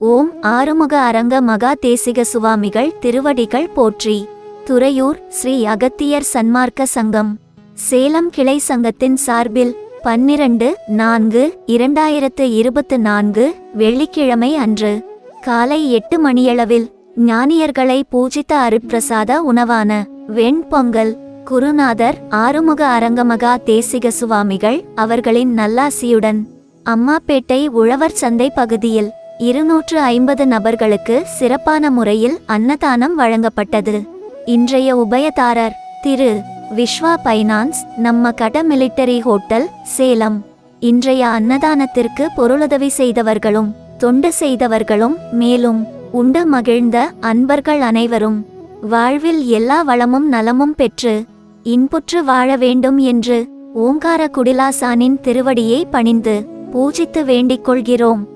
ஓம் ஆறுமுக அரங்க மகா தேசிக சுவாமிகள் திருவடிகள் போற்றி. துறையூர் ஸ்ரீ அகத்தியர் சன்மார்க்க சங்கம். சேலம் கிளை சங்கத்தின் சார்பில் பன்னிரண்டு நான்கு இரண்டாயிரத்து இருபத்து நான்கு வெள்ளிக்கிழமை அன்று காலை எட்டு மணியளவில் ஞானியர்களை பூஜித்த அருட்பிரசாத உணவான வெண்பொங்கல் குருநாதர் ஆறுமுக அரங்கமகா தேசிக சுவாமிகள் அவர்களின் நல்லாசியுடன் அம்மாப்பேட்டை உழவர் சந்தை பகுதியில் இருநூற்று ஐம்பது நபர்களுக்கு சிறப்பான முறையில் அன்னதானம் வழங்கப்பட்டது. இன்றைய உபயதாரர் திரு. விஸ்வா பைனான்ஸ் நம்ம கட மிலிட்டரி ஹோட்டல் சேலம். இன்றைய அன்னதானத்திற்கு பொருளுதவி செய்தவர்களும் தொண்டு செய்தவர்களும் மேலும் உண்டு மகிழ்ந்த அன்பர்கள் அனைவரும். வாழ்வில் எல்லா வளமும் நலமும் பெற்று இன்புற்று வாழ வேண்டும் என்று ஓங்கார குடிலாசானின் திருவடியை பணிந்து பூஜித்து வேண்டிக் கொள்கிறோம்.